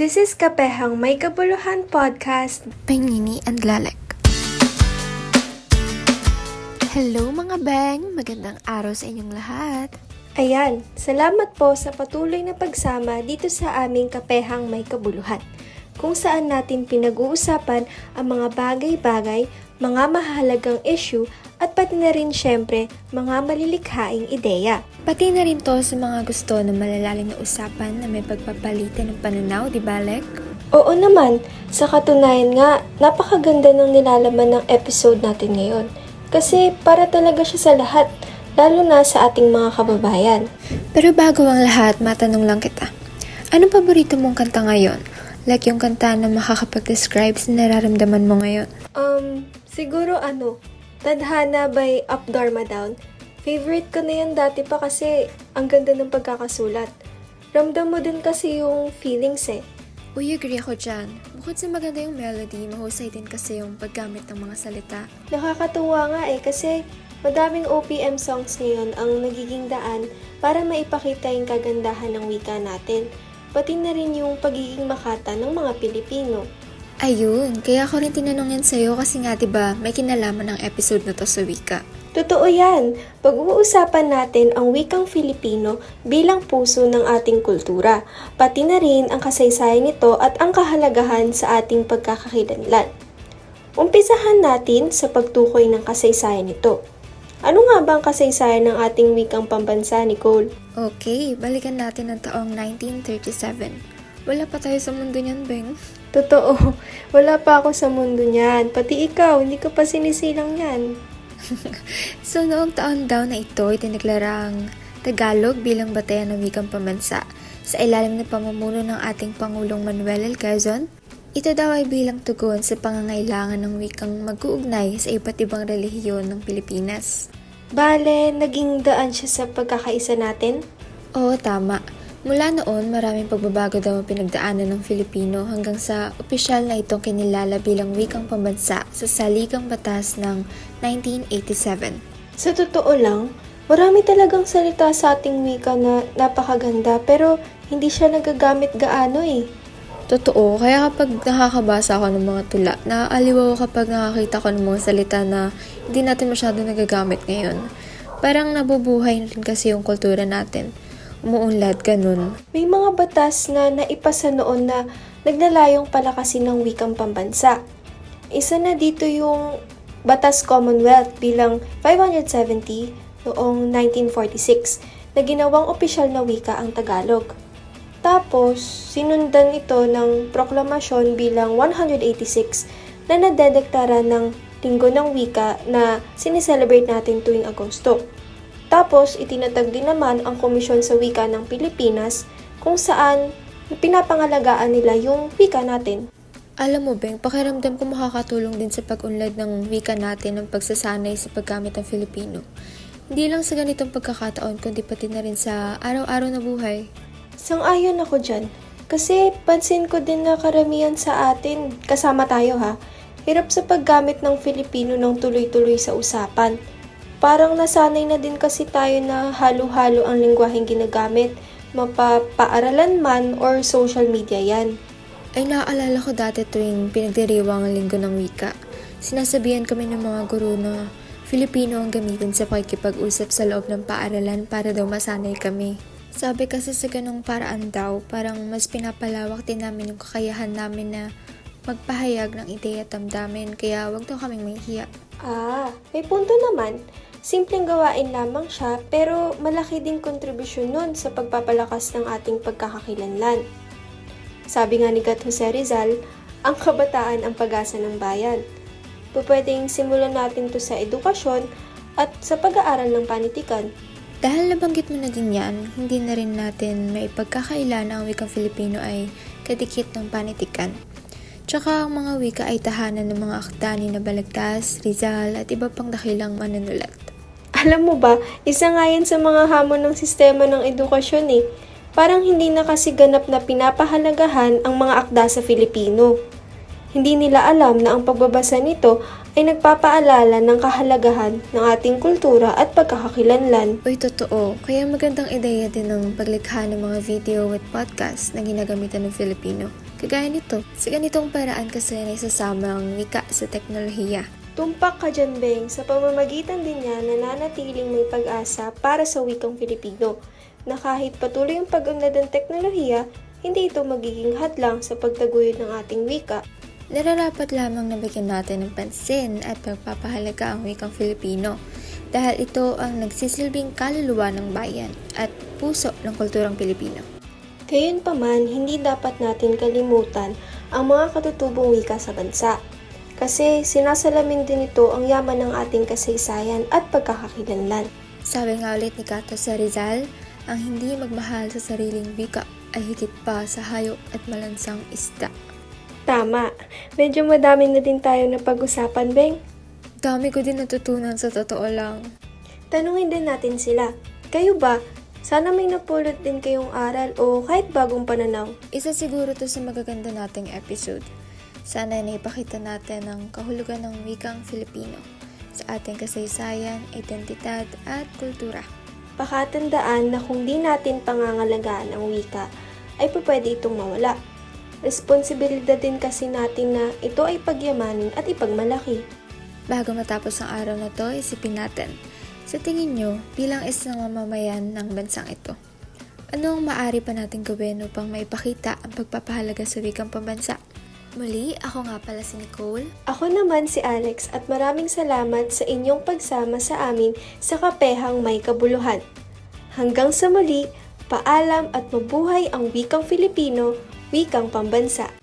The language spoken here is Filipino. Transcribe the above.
This is Kapehang May Kabuluhan Podcast. Pangini and Lalek. Hello mga bang! Magandang araw sa inyong lahat. Ayan, salamat po sa patuloy na pagsama dito sa aming Kapehang May Kabuluhan, kung saan natin pinag-uusapan ang mga bagay-bagay, mga mahalagang issue, at pati na rin syempre mga malilikhaing ideya. Pati na rin to sa mga gusto ng malalalim na usapan na may pagpapalitan ng pananaw, di ba, Lek? Oo naman, sa katunayan nga, napakaganda ng nilalaman ng episode natin ngayon. Kasi para talaga siya sa lahat, lalo na sa ating mga kababayan. Pero bago ang lahat, matanong lang kita. Anong paborito mong kanta ngayon? Like yung kanta na makakapag-describe sa nararamdaman mo ngayon. Um, siguro ano, Tadhana by Up Dharma Down. Favorite ko na yan dati pa kasi ang ganda ng pagkakasulat. Ramdam mo din kasi yung feelings eh. Uy, agree ako dyan. Bukod sa maganda yung melody, mahusay din kasi yung paggamit ng mga salita. Nakakatuwa nga eh kasi madaming OPM songs ngayon ang nagiging daan para maipakita yung kagandahan ng wika natin. Pati na rin yung pagiging makata ng mga Pilipino. Ayun, kaya ako rin tinanong yan sa'yo kasi nga ba may kinalaman ng episode na to sa wika. Totoo yan. Pag-uusapan natin ang wikang Filipino bilang puso ng ating kultura, pati na rin ang kasaysayan nito at ang kahalagahan sa ating pagkakakilanlan. Umpisahan natin sa pagtukoy ng kasaysayan nito. Ano nga ba ang kasaysayan ng ating wikang pambansa, Nicole? Okay, balikan natin ang taong 1937. Wala pa tayo sa mundo niyan, Beng. Totoo, wala pa ako sa mundo niyan. Pati ikaw, hindi ka pa sinisilang yan. So noong taon daw na ito, itineklara ang Tagalog bilang batayan ng wikang pambansa sa ilalim ng pamumuno ng ating Pangulong Manuel L. Quezon. Ito daw ay bilang tugon sa pangangailangan ng wikang mag-uugnay sa iba't ibang relihiyon ng Pilipinas. Bale, naging daan siya sa pagkakaisa natin? Oo, tama. Mula noon, maraming pagbabago daw ang pinagdaanan ng Filipino hanggang sa opisyal na itong kinilala bilang wikang pambansa sa Saligang Batas ng 1987. Sa totoo lang, marami talagang salita sa ating wika na napakaganda pero hindi siya nagagamit gaano eh. Totoo, kaya kapag nakakabasa ako ng mga tula, naaaliw ako kapag nakakita ko ng mga salita na hindi natin masyado nagagamit ngayon. Parang nabubuhay na rin kasi yung kultura natin. Umuunlad, ganun. May mga batas na naipasa noon na naglalayong palakasin ng wikang pambansa. Isa na dito yung Batas Commonwealth bilang 570 noong 1946 na ginawang opisyal na wika ang Tagalog. Tapos, sinundan ito ng proklamasyon bilang 186 na nadedeklara ng Linggo ng Wika na sineselebrate natin tuwing Agosto. Tapos, itinatag din naman ang Komisyon sa Wika ng Pilipinas kung saan pinapangalagaan nila yung wika natin. Alam mo, Beng, pakiramdam ko makakatulong din sa pag-unlad ng wika natin ng pagsasanay sa paggamit ng Filipino. Hindi lang sa ganitong pagkakataon, kundi pati na rin sa araw-araw na buhay. Sang-ayon ako dyan. Kasi pansin ko din na karamihan sa atin, kasama tayo ha, hirap sa paggamit ng Filipino ng tuloy-tuloy sa usapan. Parang nasanay na din kasi tayo na halo-halo ang lingwaheng ginagamit, mapapaaralan man or social media yan. Ay naaalala ko dati tuwing pinagdiriwang ang linggo ng wika. Sinasabihan kami ng mga guro na Filipino ang gamitin sa pakikipag-usap sa loob ng paaralan para daw masanay kami. Sabi kasi sa ganong paraan daw, parang mas pinapalawak din namin yung kakayahan namin na magpahayag ng ideya at damdamin, kaya wag daw kaming mahihiya. Ah, may punto naman. Simpleng gawain lamang siya pero malaki din kontribusyon nun sa pagpapalakas ng ating pagkakakilanlan. Sabi nga ni Gat Jose Rizal, ang kabataan ang pag-asa ng bayan. Pupwedeng simulan natin to sa edukasyon at sa pag-aaral ng panitikan. Dahil nabanggit mo na din yan, hindi na rin natin may pagkakaila na ang wikang Filipino ay kadikit ng panitikan. Tsaka ang mga wika ay tahanan ng mga akta ni na Balagtas, Rizal at iba pang dakilang manunulat. Alam mo ba, isa nga yan sa mga hamon ng sistema ng edukasyon eh. Parang hindi na kasi ganap na pinapahalagahan ang mga akda sa Filipino. Hindi nila alam na ang pagbabasa nito ay nagpapaalala ng kahalagahan ng ating kultura at pagkakakilanlan. Uy, totoo. Kaya magandang ideya din ng paglikha ng mga video with podcast na ginagamitan ng Filipino. Kagaya nito, sa ganitong paraan kasi na isasama ang wika sa teknolohiya. Tumpak ka dyan, Beng, sa pamamagitan din niya nananatiling may pag-asa para sa wikang Filipino, na kahit patuloy ang pag-unlad ng teknolohiya, hindi ito magiging hadlang sa pagtaguyod ng ating wika. Nararapat lamang na bigyan natin ng pansin at pagpapahalaga ang wikang Filipino dahil ito ang nagsisilbing kaluluwa ng bayan at puso ng kulturang Pilipino. Gayunpaman, hindi dapat natin kalimutan ang mga katutubong wika sa bansa. Kasi sinasalamin din ito ang yaman ng ating kasaysayan at pagkakakilanlan. Sabi nga ulit ni Cato sa Rizal, ang hindi magmahal sa sariling wika ay higit pa sa hayop at malansang isda. Tama, medyo madami na din tayo na pag-usapan, Beng. Dami ko din natutunan sa totoo lang. Tanungin din natin sila, kayo ba? Sana may napulot din kayong aral o kahit bagong pananaw. Isa siguro to sa magaganda nating episode. Sana na ipakita natin ang kahulugan ng wikang Filipino sa ating kasaysayan, identidad at kultura. Pakatandaan na kung di natin pangangalagaan ang wika, ay pwede itong mawala. Responsibilidad din kasi natin na ito ay pagyamanin at ipagmalaki. Bago matapos ang araw na to, isipin natin. Sa tingin nyo, bilang isang mamamayan ng bansang ito, ano ang maaari pa natin gawin upang maipakita ang pagpapahalaga sa wikang pambansa? Muli, ako nga pala si Nicole. Ako naman si Alex at maraming salamat sa inyong pagsama sa amin sa Kapehang May Kabuluhan. Hanggang sa muli, paalam at mabuhay ang wikang Filipino, wikang pambansa.